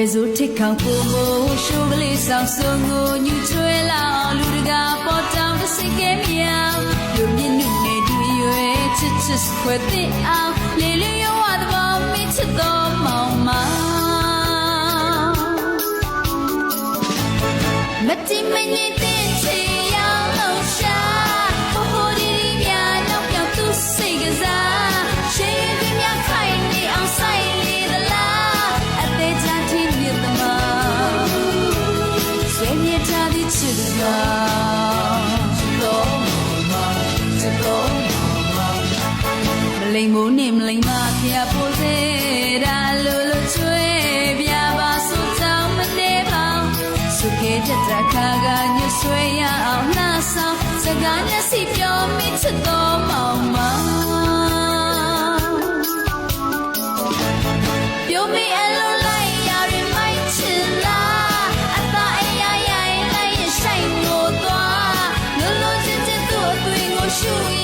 ရေစုထိတ်ခေါင်ပုံမို့ရှိုးကလေးဆောင်စုံကိုညူချွဲလာအောင်လူတကာပေါ်တောင်တစ်စိတ်ကဲမြောင်လူမြင့်နုနဲ့တူရွယ်ချစ်ချစ်ခွဲတဲ့အောင်လေလေရောဝသဘောမိချစ်တော်မောင်မမတိမညစ်တဲ့ လိမ်မိုးနဲ့မလိမ်မဖျားဖို့စေတာလို့လို့ချွေးပြပါစို့တောင်းမနေပါစုခဲ့တဲ့တခါကညွဆွေရအောင်နှာဆောင်စကားမျက်စိပြောမိချစ်တော်မောင်မောင်ပြောမိ ရာ